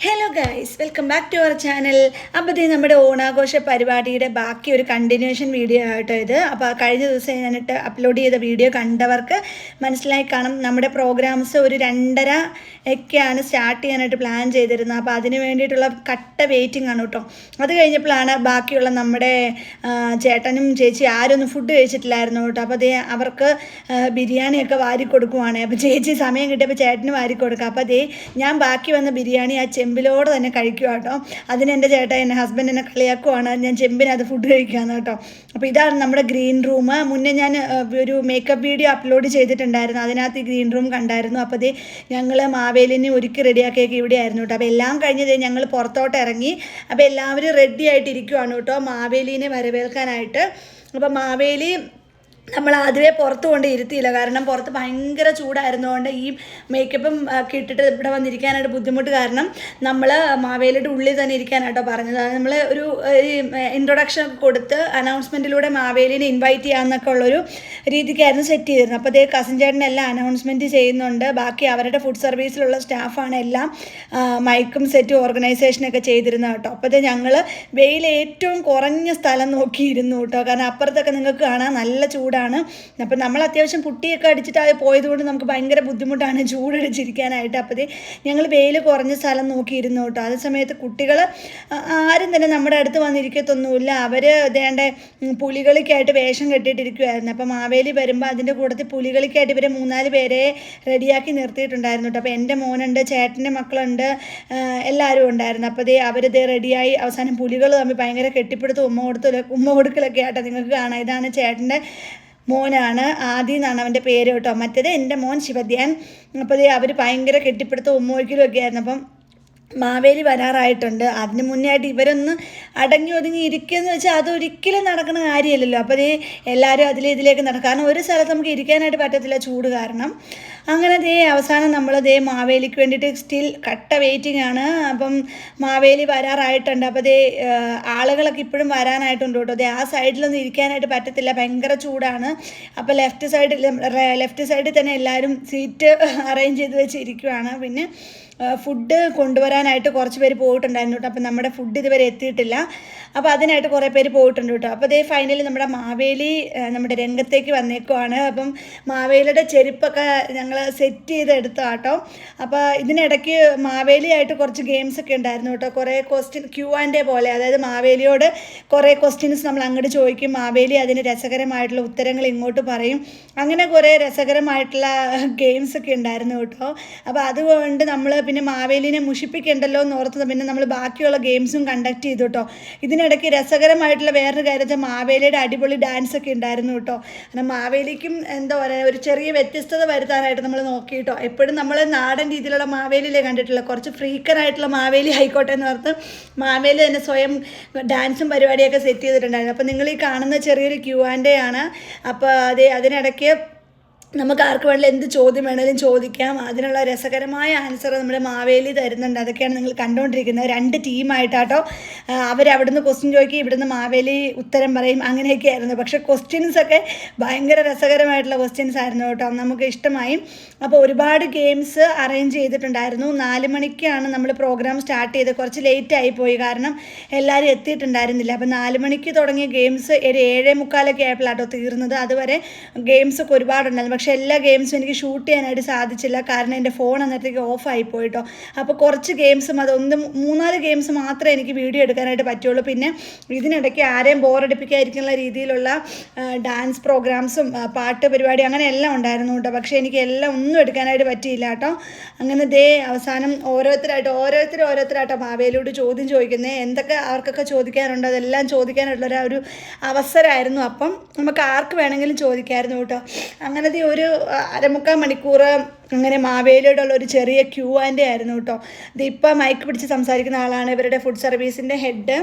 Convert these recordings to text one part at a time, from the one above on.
Hello. Hello guys welcome back to our channel അപ്പോൾ ഇത് നമ്മുടെ ഓണാഘോഷ പരിപാടിയുടെ ബാക്കി ഒരു കണ്ടിന്യൂഷൻ വീഡിയോ ആയിട്ടോ ഇത്. അപ്പോൾ കഴിഞ്ഞ ദിവസം ഞാനിട്ട് അപ്ലോഡ് ചെയ്ത വീഡിയോ കണ്ടവർക്ക് മനസ്സിലായി കാണും. നമ്മുടെ പ്രോഗ്രാംസ് ഒരു രണ്ടര ഒക്കെയാണ് സ്റ്റാർട്ട് ചെയ്യാനായിട്ട് പ്ലാൻ ചെയ്തിരുന്നത്. അപ്പോൾ അതിന് വേണ്ടിയിട്ടുള്ള കട്ട വെയിറ്റിംഗ് ആണ് കേട്ടോ. അത് കഴിഞ്ഞപ്പോഴാണ് ബാക്കിയുള്ള നമ്മുടെ ചേട്ടനും ചേച്ചി ആരും ഒന്നും ഫുഡ് കഴിച്ചിട്ടില്ലായിരുന്നു കേട്ടോ. അപ്പോൾ അതേ അവർക്ക് ബിരിയാണിയൊക്കെ വാരി കൊടുക്കുവാണ്. അപ്പോൾ ചേച്ചി സമയം കിട്ടിയപ്പോൾ ചേട്ടന് വാരി കൊടുക്കുക അപ്പോൾ അതേ ഞാൻ ബാക്കി വന്ന ബിരിയാണി ആ ചെമ്പിലോട് തന്നെ കഴിക്കുക കേട്ടോ. അതിന് എന്റെ ചേട്ടൻ എന്റെ ഹസ്ബൻഡ് എന്നെ കളിയാക്കുവാണ്. ഞാൻ ചെമ്പിനകത്ത് ഫുഡ് കഴിക്കുകയാണ് കേട്ടോ. അപ്പോൾ ഇതാണ് നമ്മുടെ ഗ്രീൻ റൂം മുന്നേ ഞാൻ ഒരു മേക്കപ്പ് വീഡിയോ അപ്ലോഡ് ചെയ്തിട്ടുണ്ടായിരുന്നു. അതിനകത്ത് ഈ ഗ്രീൻ റൂം കണ്ടായിരുന്നു. അപ്പോൾ ഇത് ഞങ്ങൾ മാവേലിനെ ഒരുക്കി റെഡിയാക്കിയൊക്കെ ഇവിടെ ആയിരുന്നു കേട്ടോ. അപ്പോൾ എല്ലാം കഴിഞ്ഞത് ഞങ്ങൾ പുറത്തോട്ട് ഇറങ്ങി. അപ്പോൾ എല്ലാവരും റെഡി ആയിട്ടിരിക്കുവാണ് കേട്ടോ മാവേലിനെ വരവേൽക്കാനായിട്ട്. അപ്പോൾ മാവേലി നമ്മൾ ആദ്യമേ പുറത്ത് കൊണ്ട് ഇരുത്തിയില്ല. കാരണം പുറത്ത് ഭയങ്കര ചൂടായിരുന്നതുകൊണ്ട് ഈ മേക്കപ്പും ഒക്കെ ഇട്ടിട്ട് ഇവിടെ വന്നിരിക്കാനായിട്ട് ബുദ്ധിമുട്ട് കാരണം നമ്മൾ മാവേലിയുടെ ഉള്ളിൽ തന്നെ ഇരിക്കാനായിട്ടോ പറഞ്ഞത്. നമ്മൾ ഒരു ഇൻട്രൊഡക്ഷൻ കൊടുത്ത് അനൗൺസ്മെന്റിലൂടെ മാവേലിനെ ഇൻവൈറ്റ് ചെയ്യാമെന്നൊക്കെ ഉള്ളൊരു രീതിക്കായിരുന്നു സെറ്റ് ചെയ്തിരുന്നത്. അപ്പോൾ അതേ കസിൻ ചേട്ടനെല്ലാം അനൗൺസ്മെന്റ് ചെയ്യുന്നുണ്ട്. ബാക്കി അവരുടെ ഫുഡ് സർവീസിലുള്ള സ്റ്റാഫാണ് എല്ലാം മൈക്കും സെറ്റും ഓർഗനൈസേഷനൊക്കെ ചെയ്തിരുന്നത് കേട്ടോ. അപ്പോൾ അതേ ഞങ്ങൾ വെയിൽ ഏറ്റവും കുറഞ്ഞ സ്ഥലം നോക്കിയിരുന്നു കേട്ടോ. കാരണം അപ്പുറത്തൊക്കെ നിങ്ങൾക്ക് കാണാൻ നല്ല ചൂടാണ് അപ്പം നമ്മൾ അത്യാവശ്യം പുട്ടിയൊക്കെ അടിച്ചിട്ട് പോയത് പോയതുകൊണ്ട് നമുക്ക് ഭയങ്കര ബുദ്ധിമുട്ടാണ് ചൂടടിച്ചിരിക്കാനായിട്ട് അപ്പോൾ ഞങ്ങൾ വെയിൽ കുറഞ്ഞ സ്ഥലം നോക്കിയിരുന്നു കേട്ടോ. അതേ സമയത്ത് കുട്ടികൾ ആരും തന്നെ നമ്മുടെ അടുത്ത് വന്നിരിക്കത്തൊന്നുമില്ല. അവർ ദേണ്ട ഉം, പുലികളിക്കായിട്ട് വേഷം കെട്ടിയിട്ടിരിക്കുമായിരുന്നു അപ്പം മാവേലി വരുമ്പോൾ അതിന്റെ കൂട്ടത്തിൽ പുലികളിക്കായിട്ട് ഇവരെ മൂന്നാൽ പേരെ റെഡിയാക്കി നിർത്തിയിട്ടുണ്ടായിരുന്നു കേട്ടോ. അപ്പോൾ എന്റെ മോനുണ്ട് ചേട്ടന്റെ മക്കളുണ്ട് എല്ലാവരും ഉണ്ടായിരുന്നു. അപ്പോൾ ദേ അവരിത് റെഡിയായി. അവസാനം പുലികൾ തമ്മിൽ ഭയങ്കര കെട്ടിപ്പിടുത്തും ഉമ്മ കൊടുത്ത് ഉമ്മ കൊടുക്കലൊക്കെ ആട്ടോ നിങ്ങൾക്ക് കാണാം. ഇതാണ് ചേട്ടന്റെ മോനാണ്. ആദി എന്നാണ് അവന്റെ പേര് കേട്ടോ. മറ്റേത് എന്റെ മോൻ ശിവധ്യാൻ. അപ്പോൾ അവർ ഭയങ്കര കെട്ടിപ്പിടുത്ത ഉമ്മ ഒഴിക്കലും ഒക്കെ ആയിരുന്നു. അപ്പം മാവേലി വരാറായിട്ടുണ്ട്. അതിന് മുന്നേ ആയിട്ട് ഇവരൊന്ന് അടങ്ങി ഒതുങ്ങി ഇരിക്കുകയെന്ന് വെച്ചാൽ അതൊരിക്കലും നടക്കുന്ന കാര്യമല്ലല്ലോ. അപ്പോൾ അതേ എല്ലാവരും അതിലെ ഇതിലേക്ക് നടക്കും. കാരണം ഒരു സ്ഥലത്ത് നമുക്ക് ഇരിക്കാനായിട്ട് പറ്റത്തില്ല ചൂട് കാരണം. അങ്ങനെ ദേ അവസാനം നമ്മൾ ദേ മാവേലിക്ക് വേണ്ടിയിട്ട് സ്റ്റിൽ കട്ട വെയിറ്റിംഗ് ആണ്. അപ്പം മാവേലി വരാറായിട്ടുണ്ട്. അപ്പോൾ ദേ ആളുകളൊക്കെ ഇപ്പോഴും വരാനായിട്ടുണ്ട് കേട്ടോ. ദേ ആ സൈഡിലൊന്നും ഇരിക്കാനായിട്ട് പറ്റത്തില്ല. ഭയങ്കര ചൂടാണ്. അപ്പോൾ ലെഫ്റ്റ് സൈഡിൽ ലെഫ്റ്റ് സൈഡിൽ തന്നെ എല്ലാവരും സീറ്റ് അറേഞ്ച് ചെയ്ത് വെച്ചിരിക്കുവാണ്. പിന്നെ ഫുഡ് കൊണ്ടുവരാനായിട്ട് കുറച്ച് പേര് പോയിട്ടുണ്ടായിരുന്നു കേട്ടോ. അപ്പം നമ്മുടെ ഫുഡ് ഇതുവരെ എത്തിയിട്ടില്ല. അപ്പോൾ അതിനായിട്ട് കുറേ പേര് പോയിട്ടുണ്ട് കേട്ടോ. അപ്പോൾ അതേ ഫൈനലി നമ്മുടെ മാവേലി നമ്മുടെ രംഗത്തേക്ക് വന്നേക്കുവാണ്. അപ്പം മാവേലിയുടെ ചെരുപ്പൊക്കെ ഞങ്ങൾ സെറ്റ് ചെയ്ത് എടുത്ത കേട്ടോ അപ്പോൾ ഇതിനിടയ്ക്ക് മാവേലിയായിട്ട് കുറച്ച് ഗെയിംസ് ഒക്കെ ഉണ്ടായിരുന്നു കേട്ടോ. കുറേ ക്വസ്റ്റ്യൻ ക്യൂ ആൻഡ് എ പോലെ. അതായത് മാവേലിയോട് കുറേ ക്വസ്റ്റ്യൻസ് നമ്മൾ അങ്ങോട്ട് ചോദിക്കും. മാവേലി അതിന് രസകരമായിട്ടുള്ള ഉത്തരങ്ങൾ ഇങ്ങോട്ട് പറയും. അങ്ങനെ കുറേ രസകരമായിട്ടുള്ള ഗെയിംസ് ഒക്കെ ഉണ്ടായിരുന്നു കേട്ടോ. അപ്പോൾ അതുകൊണ്ട് നമ്മൾ പിന്നെ മാവേലിനെ മുഷിപ്പിക്കണ്ടല്ലോ എന്ന് ഓർത്തത് പിന്നെ നമ്മൾ ബാക്കിയുള്ള ഗെയിംസും കണ്ടക്ട് ചെയ്തു കേട്ടോ. ഇതിനിടയ്ക്ക് രസകരമായിട്ടുള്ള വേറൊരു കാര്യത്തെ മാവേലിയുടെ അടിപൊളി ഡാൻസ് ഒക്കെ ഉണ്ടായിരുന്നു കേട്ടോ. കാരണം മാവേലിക്കും എന്താ പറയുക ഒരു ചെറിയ വ്യത്യസ്തത വരുത്താനായിട്ട് നമ്മൾ നോക്കി കേട്ടോ എപ്പോഴും നമ്മൾ നാടൻ രീതിയിലുള്ള മാവേലിയിലേ കണ്ടിട്ടുള്ള. കുറച്ച് ഫ്രീക്കനായിട്ടുള്ള മാവേലി ആയിക്കോട്ടെ എന്ന് ഓർത്ത് മാവേലി തന്നെ സ്വയം ഡാൻസും പരിപാടിയൊക്കെ സെറ്റ് ചെയ്തിട്ടുണ്ടായിരുന്നു. അപ്പോൾ നിങ്ങൾ ഈ കാണുന്ന ചെറിയൊരു ക്യൂ ആൻഡ് ആണ്. അപ്പോൾ അതേ അതിനിടയ്ക്ക് നമുക്ക് ആർക്ക് വേണമെങ്കിലും എന്ത് ചോദ്യം വേണമെങ്കിലും ചോദിക്കാം. അതിനുള്ള രസകരമായ ആൻസർ നമ്മുടെ മാവേലി തരുന്നുണ്ട്. അതൊക്കെയാണ് നിങ്ങൾ കണ്ടുകൊണ്ടിരിക്കുന്നത് രണ്ട് ടീമായിട്ടാട്ടോ അവരവിടുന്ന് ക്വസ്റ്റ്യൻ ചോദിക്കും ഇവിടുന്ന് മാവേലി ഉത്തരം പറയും. അങ്ങനെയൊക്കെ ആയിരുന്നു പക്ഷേ ക്വസ്റ്റ്യൻസ് ഒക്കെ ഭയങ്കര രസകരമായിട്ടുള്ള ക്വസ്റ്റ്യൻസ് ആയിരുന്നു കേട്ടോ. നമുക്ക് ഇഷ്ടമായി. അപ്പോൾ ഒരുപാട് ഗെയിംസ് അറേഞ്ച് ചെയ്തിട്ടുണ്ടായിരുന്നു. നാല് മണിക്കാണ് നമ്മൾ പ്രോഗ്രാം സ്റ്റാർട്ട് ചെയ്ത് കുറച്ച് ലേറ്റ് ആയി പോയി. കാരണം എല്ലാവരും എത്തിയിട്ടുണ്ടായിരുന്നില്ല. അപ്പോൾ നാല് മണിക്ക് തുടങ്ങിയ ഗെയിംസ് ഒരു ഏഴേ മുക്കാലൊക്കെ ആയപ്പോഴാട്ടോ തീർന്നത്. അതുവരെ ഗെയിംസ് ഒക്കെ ഒരുപാടുണ്ടായിരുന്നു. പക്ഷേ എല്ലാ ഗെയിംസും എനിക്ക് ഷൂട്ട് ചെയ്യാനായിട്ട് സാധിച്ചില്ല. കാരണം എന്റെ ഫോൺ അന്നേരത്തേക്ക് ഓഫായി പോയിട്ടോ. അപ്പോൾ കുറച്ച് ഗെയിംസും അതൊന്നും മൂന്നാൽ ഗെയിംസ് മാത്രമേ എനിക്ക് വീഡിയോ എടുക്കാനായിട്ട് പറ്റുള്ളൂ. പിന്നെ ഇതിനിടയ്ക്ക് ആരെയും ബോറടിപ്പിക്കാതിരിക്കുന്ന രീതിയിലുള്ള ഡാൻസ് പ്രോഗ്രാംസും പാട്ട് പരിപാടി അങ്ങനെ എല്ലാം ഉണ്ടായിരുന്നു കേട്ടോ. പക്ഷേ എനിക്ക് എല്ലാം ഒന്നും എടുക്കാനായിട്ട് പറ്റിയില്ല കേട്ടോ. അങ്ങനെ ദേ അവസാനം ഓരോരുത്തരായിട്ട് ഓരോരുത്തർ ഓരോരുത്തരായിട്ടോ മാവേലിയോട് ചോദ്യം ചോദിക്കുന്നത് എന്തൊക്കെ അവർക്കൊക്കെ ചോദിക്കാനുണ്ടോ? അതെല്ലാം ചോദിക്കാനുള്ള ഒരു അവസരമായിരുന്നു. അപ്പം നമുക്ക് ആർക്ക് വേണമെങ്കിലും ചോദിക്കായിരുന്നു കേട്ടോ. അങ്ങനത്തെ ഒരു അരമുക്കാൽ മണിക്കൂർ അങ്ങനെ മാവേലിയോടുള്ള ഒരു ചെറിയ ക്യൂ ആന്റെ ആയിരുന്നു കേട്ടോ. ഇത് ഇപ്പം മൈക്ക് പിടിച്ച് സംസാരിക്കുന്ന ആളാണ് ഇവരുടെ ഫുഡ് സർവീസിന്റെ ഹെഡ്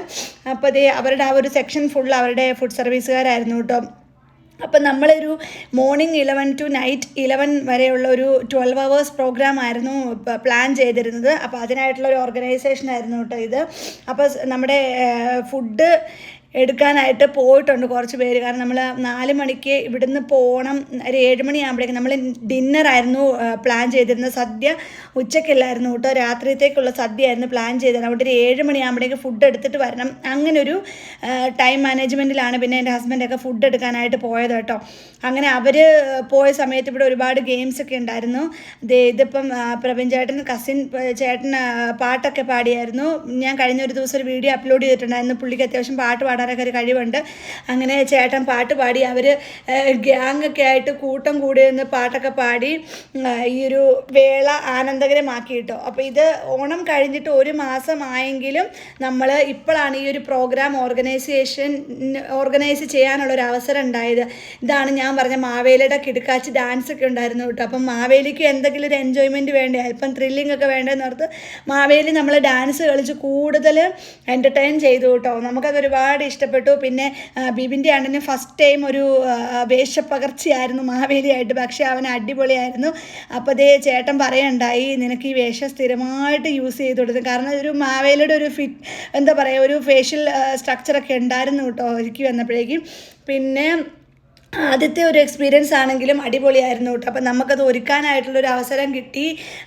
അപ്പോൾ ഇത് അവരുടെ ആ ഒരു സെക്ഷൻ ഫുൾ അവരുടെ ഫുഡ് സർവീസുകാരായിരുന്നു കേട്ടോ. അപ്പം നമ്മളൊരു morning eleven to night eleven വരെയുള്ള ഒരു ട്വൽവ് അവേഴ്സ് പ്രോഗ്രാം ആയിരുന്നു പ്ലാൻ ചെയ്തിരുന്നത്. അപ്പോൾ അതിനായിട്ടുള്ള ഒരു ഓർഗനൈസേഷൻ ആയിരുന്നു കേട്ടോ ഇത്. അപ്പോൾ നമ്മുടെ ഫുഡ് എടുക്കാനായിട്ട് പോയിട്ടുണ്ട് കുറച്ച് പേര്. കാരണം നമ്മൾ നാല് മണിക്ക് ഇവിടുന്ന് പോകണം ഒരു ഏഴ് മണിയാകുമ്പോഴേക്കും നമ്മൾ ഡിന്നറായിരുന്നു പ്ലാൻ ചെയ്തിരുന്നത്. സദ്യ ഉച്ചയ്ക്കല്ലായിരുന്നു കേട്ടോ. രാത്രിയത്തേക്കുള്ള സദ്യയായിരുന്നു പ്ലാൻ ചെയ്തിരുന്നത്. അവിടെ ഒരു ഏഴ് മണിയാകുമ്പോഴേക്കും ഫുഡ് എടുത്തിട്ട് വരണം. അങ്ങനെ ഒരു ടൈം മാനേജ്മെന്റിലാണ് പിന്നെ എന്റെ ഹസ്ബൻഡൊക്കെ ഫുഡ് എടുക്കാനായിട്ട് പോയത് കേട്ടോ. അങ്ങനെ അവർ പോയ സമയത്ത് ഇവിടെ ഒരുപാട് ഗെയിംസ് ഒക്കെ ഉണ്ടായിരുന്നു. ഇതിപ്പം പ്രവീൺ ചേട്ടൻ കസിൻ ചേട്ടൻ പാട്ടൊക്കെ പാടിയായിരുന്നു. ഞാൻ കഴിഞ്ഞ ഒരു ദിവസം ഒരു വീഡിയോ അപ്ലോഡ് ചെയ്തിട്ടുണ്ടായിരുന്നു. പുള്ളിക്ക് അത്യാവശ്യം പാട്ട് പാടാനൊക്കെ ഒരു കഴിവുണ്ട്. അങ്ങനെ ചേട്ടൻ പാട്ട് പാടി അവർ ഗ്യാങ് ഒക്കെ ആയിട്ട് കൂട്ടം കൂടി നിന്ന് പാട്ടൊക്കെ പാടി ഈ ഒരു വേള ആനന്ദകരമാക്കി കേട്ടോ അപ്പോൾ ഇത് ഓണം കഴിഞ്ഞിട്ട് ഒരു മാസമായെങ്കിലും നമ്മൾ ഇപ്പോഴാണ് ഈ ഒരു പ്രോഗ്രാം ഓർഗനൈസേഷൻ ഓർഗനൈസ് ചെയ്യാനുള്ള ഒരു അവസരം ഉണ്ടായത്. ഇതാണ് ഞാൻ പറഞ്ഞ മാവേലിയുടെ കിടുക്കാച്ചി ഡാൻസ് ഒക്കെ ഉണ്ടായിരുന്നു കേട്ടോ. അപ്പം മാവേലിക്ക് എന്തെങ്കിലും ഒരു എൻജോയ്മെന്റ് വേണ്ടേ? അല്പം ത്രില്ലിംഗ് ഒക്കെ വേണ്ടതെന്ന് ഓർത്ത് മാവേലി നമ്മൾ ഡാൻസ് കളിച്ച് കൂടുതൽ എന്റർടൈൻ ചെയ്തു കേട്ടോ. നമുക്കത് ഒരുപാട് ഇഷ്ടപ്പെട്ടു. പിന്നെ ബിബിന്റെ അണ്ണന് ഫസ്റ്റ് ടൈം ഒരു വേഷപ്പകർച്ചയായിരുന്നു മാവേലിയായിട്ട്. പക്ഷേ അവൻ അടിപൊളിയായിരുന്നു. അപ്പോൾ അതേ ചേട്ടൻ പറയണ്ടായി നിനക്ക് ഈ വേഷം സ്ഥിരമായിട്ട് യൂസ് ചെയ്ത് കൊടുത്തു. കാരണം ഒരു മാവേലിയുടെ ഒരു ഫിറ്റ് എന്താ പറയുക ഒരു ഫേഷ്യൽ സ്ട്രക്ചറൊക്കെ ഉണ്ടായിരുന്നു കേട്ടോ എനിക്ക് വന്നപ്പോഴേക്കും. പിന്നെ ആദ്യത്തെ ഒരു എക്സ്പീരിയൻസ് ആണെങ്കിലും അടിപൊളിയായിരുന്നു കേട്ടോ അപ്പം നമുക്കത് ഒരുക്കാനായിട്ടുള്ളൊരു അവസരം കിട്ടി.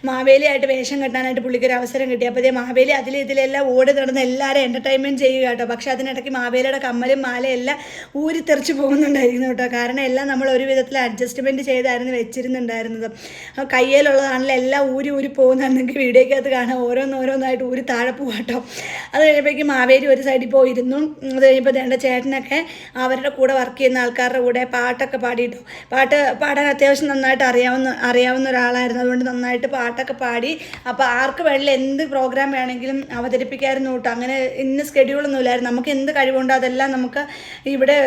മാവേലിയായിട്ട് വേഷം കെട്ടാനായിട്ട് പുള്ളിക്കൊരു അവസരം കിട്ടി. അപ്പോൾ ഇതേ മാവേലി അതിൽ ഇതിലെല്ലാം ഓടി നടന്ന് എല്ലാവരും എന്റർടൈൻമെന്റ് ചെയ്യുക കേട്ടോ പക്ഷേ അതിനിടയ്ക്ക് മാവേലിയുടെ കമ്മലും മാലയും എല്ലാം ഊരി തെറിച്ച് പോകുന്നുണ്ടായിരുന്നു കേട്ടോ കാരണം എല്ലാം നമ്മൾ ഒരു വിധത്തിൽ അഡ്ജസ്റ്റ്മെന്റ് ചെയ്തായിരുന്നു വെച്ചിരുന്നുണ്ടായിരുന്നത്. കയ്യിലുള്ളതാണല്ലോ എല്ലാം ഊരി ഊരി പോകുന്നതാണ് നിങ്ങൾക്ക് വീഡിയോക്കകത്ത് കാണാം. ഓരോന്നോരോന്നായിട്ട് ഊരി താഴെ പോകും കേട്ടോ അത് കഴിഞ്ഞപ്പോഴേക്കും മാവേലി ഒരു സൈഡിൽ പോയിരുന്നു. അത് കഴിഞ്ഞപ്പോൾ ചേട്ടനൊക്കെ അവരുടെ കൂടെ വർക്ക് ചെയ്യുന്ന ആൾക്കാരുടെ കൂടെ പാട്ടൊക്കെ പാടിയിട്ടു. പാട്ട് പാടാൻ അത്യാവശ്യം നന്നായിട്ട് അറിയാവുന്ന അറിയാവുന്ന ഒരാളായിരുന്നു. അതുകൊണ്ട് നന്നായിട്ട് പാട്ടൊക്കെ പാടി. അപ്പോൾ ആർക്ക് വേണമെങ്കിലും എന്ത് പ്രോഗ്രാം വേണമെങ്കിലും അവതരിപ്പിക്കായിരുന്നു കേട്ടോ അങ്ങനെ ഇന്ന് സ്കെഡ്യൂളൊന്നും ഇല്ലായിരുന്നു നമുക്ക് എന്ത് കഴിവുണ്ടോ അതെല്ലാം നമുക്ക് ഇവിടെ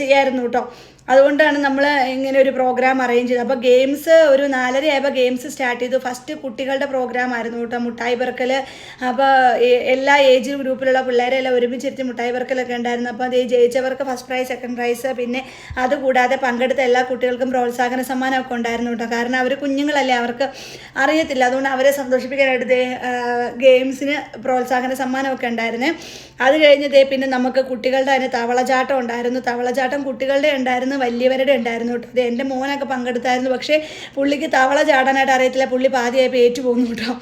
ചെയ്യായിരുന്നു കേട്ടോ അതുകൊണ്ടാണ് നമ്മൾ ഇങ്ങനെ ഒരു പ്രോഗ്രാം അറേഞ്ച് ചെയ്തത്. അപ്പോൾ ഗെയിംസ് ഒരു നാലര ആയപ്പോൾ ഗെയിംസ് സ്റ്റാർട്ട് ചെയ്തു. ഫസ്റ്റ് കുട്ടികളുടെ പ്രോഗ്രാം ആയിരുന്നു കേട്ടോ മുട്ടായി പെറുക്കൽ അപ്പോൾ എല്ലാ ഏജ് ഗ്രൂപ്പിലുള്ള പിള്ളേരെല്ലാം ഒരുമിച്ചിരുത്തി മുട്ടായി പെറുക്കലൊക്കെ ഉണ്ടായിരുന്നു. അപ്പോൾ അത് ജയിച്ചവർക്ക് ഫസ്റ്റ് പ്രൈസ് സെക്കൻഡ് പ്രൈസ് പിന്നെ അതുകൂടാതെ പങ്കെടുത്ത എല്ലാ കുട്ടികൾക്കും പ്രോത്സാഹന സമ്മാനമൊക്കെ ഉണ്ടായിരുന്നു കേട്ടോ. കാരണം അവർ കുഞ്ഞുങ്ങളല്ലേ അവർക്ക് അറിയത്തില്ല. അതുകൊണ്ട് അവരെ സന്തോഷിപ്പിക്കാനായിട്ട് ഗെയിംസിന് പ്രോത്സാഹന സമ്മാനമൊക്കെ ഉണ്ടായിരുന്നേ. അത് കഴിഞ്ഞതേ പിന്നെ നമുക്ക് കുട്ടികളുടെ അതിന് തവളചാട്ടം ഉണ്ടായിരുന്നു. തവളചാട്ടം കുട്ടികളുടെ ഉണ്ടായിരുന്നു. വലിയവരുടെ ഉണ്ടായിരുന്നു കേട്ടോ. അത് എന്റെ മോനൊക്കെ പങ്കെടുത്തായിരുന്നു. പക്ഷേ പുള്ളിക്ക് തവള ചാടാനായിട്ട് അറിയത്തില്ല. പുള്ളി പാതിയായപ്പോൾ ഏറ്റു പോകുന്നു കേട്ടോ.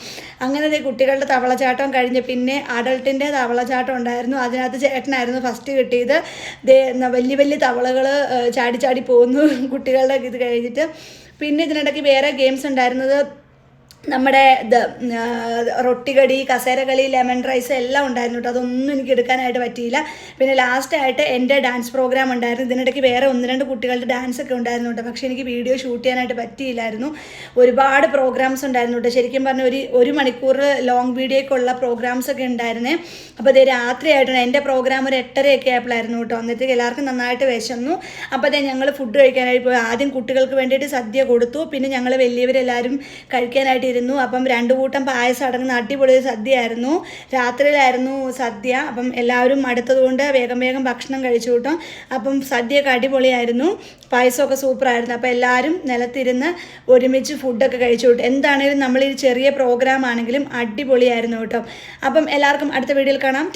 അങ്ങനെ ദേ കുട്ടികളുടെ തവളചാട്ടം കഴിഞ്ഞ് പിന്നെ അഡൾട്ടിന്റെ തവളചാട്ടം ഉണ്ടായിരുന്നു. അതിനകത്ത് ചേട്ടനായിരുന്നു ഫസ്റ്റ് കിട്ടിയത്. വലിയ വലിയ തവളകൾ ചാടി ചാടി പോകുന്നു കുട്ടികളുടെ ഇത് കഴിഞ്ഞിട്ട്. പിന്നെ ഇതിനിടയ്ക്ക് വേറെ ഗെയിംസ് ഉണ്ടായിരുന്നത് നമ്മുടെ ഇത് റൊട്ടികടി കസേരകളി ലെമൺ റൈസ് എല്ലാം ഉണ്ടായിരുന്നു കേട്ടോ. അതൊന്നും എനിക്ക് എടുക്കാനായിട്ട് പറ്റിയില്ല. പിന്നെ ലാസ്റ്റായിട്ട് എന്റെ ഡാൻസ് പ്രോഗ്രാം ഉണ്ടായിരുന്നു. ഇതിനിടയ്ക്ക് വേറെ ഒന്ന് രണ്ട് കുട്ടികളുടെ ഡാൻസ് ഒക്കെ ഉണ്ടായിരുന്നു കേട്ടോ. പക്ഷേ എനിക്ക് വീഡിയോ ഷൂട്ട് ചെയ്യാനായിട്ട് പറ്റിയില്ലായിരുന്നു. ഒരുപാട് പ്രോഗ്രാംസ് ഉണ്ടായിരുന്നു കേട്ടോ. ശരിക്കും പറഞ്ഞ ഒരു ഒരു മണിക്കൂർ ലോങ് വീഡിയോയ്ക്കുള്ള പ്രോഗ്രാംസ് ഒക്കെ ഉണ്ടായിരുന്നേ. അപ്പോൾ അതേ രാത്രിയായിട്ടാണ് എന്റെ പ്രോഗ്രാം ഒരു എട്ടരയൊക്കെ ആയപ്പോഴായിരുന്നു കേട്ടോ. അന്നത്തേക്ക് എല്ലാവർക്കും നന്നായിട്ട് വിശന്നു. അപ്പോൾ അതേ ഞങ്ങൾ ഫുഡ് കഴിക്കാനായിട്ട് പോയി. ആദ്യം കുട്ടികൾക്ക് വേണ്ടിയിട്ട് സദ്യ കൊടുത്തു. പിന്നെ ഞങ്ങൾ വലിയവരെല്ലാവരും കഴിക്കാനായിട്ട് ഇരുന്നു അപ്പം രണ്ട് കൂട്ടം പായസം അടങ്ങുന്ന അടിപൊളി സദ്യയായിരുന്നു. രാത്രിയിലായിരുന്നു സദ്യ. അപ്പം എല്ലാവരും അടുത്തതുകൊണ്ട് വേഗം വേഗം ഭക്ഷണം കഴിച്ചു കൂട്ടും. അപ്പം സദ്യയൊക്കെ അടിപൊളിയായിരുന്നു. പായസമൊക്കെ സൂപ്പറായിരുന്നു. അപ്പോൾ എല്ലാവരും നിലത്തിരുന്ന് ഒരുമിച്ച് ഫുഡൊക്കെ കഴിച്ചു കൂട്ടും. എന്താണേലും നമ്മൾ ഈ ചെറിയ പ്രോഗ്രാം ആണെങ്കിലും അടിപൊളിയായിരുന്നു കേട്ടോ. അപ്പം എല്ലാവർക്കും അടുത്ത വീഡിയോയിൽ കാണാം.